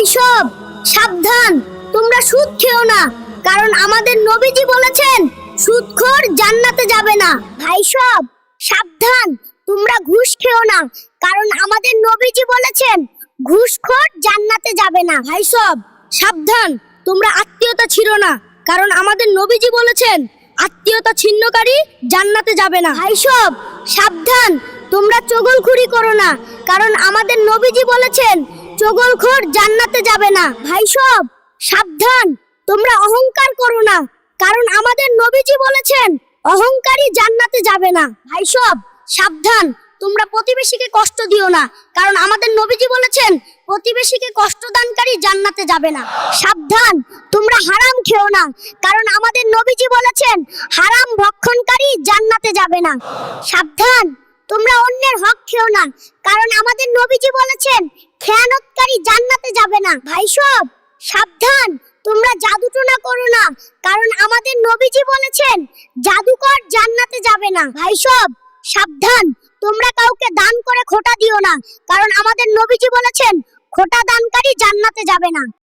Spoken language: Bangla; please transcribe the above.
ভাই সব, সাবধান, তোমরা সুদ খেও না, কারণ আমাদের নবীজি বলেছেন, সুদখোর জান্নাতে যাবে না। ভাই সব, সাবধান, তোমরা ঘুষ খেও না, কারণ আমাদের নবীজি বলেছেন, ঘুষখোর জান্নাতে যাবে না। ভাই সব, সাবধান, তোমরা আত্মীয়তা ছিল না, কারণ আমাদের নবীজি বলেছেন, আত্মীয়তা ছিন্নকারী জান্নাতে যাবে না। ভাই সব, সাবধান, তোমরা চগলখুরি করো না, কারণ আমাদের নবীজি বলেছেন চগলখোর জান্নাতে যাবে না। ভাই সব, সাবধান, তোমরা অহংকার করো না। কারণ আমাদের নবীজি বলেছেন, অহংকারী জান্নাতে যাবে না। ভাই সব, সাবধান, তোমরা প্রতিবেশীকে কষ্ট দিও না। কারণ আমাদের নবীজি বলেছেন, প্রতিবেশীকে কষ্টদানকারী জান্নাতে যাবে না। সাবধান, তোমরা হারাম খেও না। কারণ আমাদের নবীজি বলেছেন, হারাম ভক্ষণকারী জান্নাতে যাবে না। সাবধান, তোমরা অন্যের হক খেও না। কারণ আমাদের নবীজি বলেছেন খেয়ানতকারী জান্নাতে যাবে না। ভাই সব, সাবধান, তোমরা জাদুটোনা করো না, কারণ আমাদের নবীজি বলেছেন, জাদুকর জান্নাতে যাবে না। ভাই সব, সাবধান, তোমরা কাউকে দান করে খোটা দিও না, কারণ আমাদের নবীজি বলেছেন, খোটা দানকারী জান্নাতে যাবে না।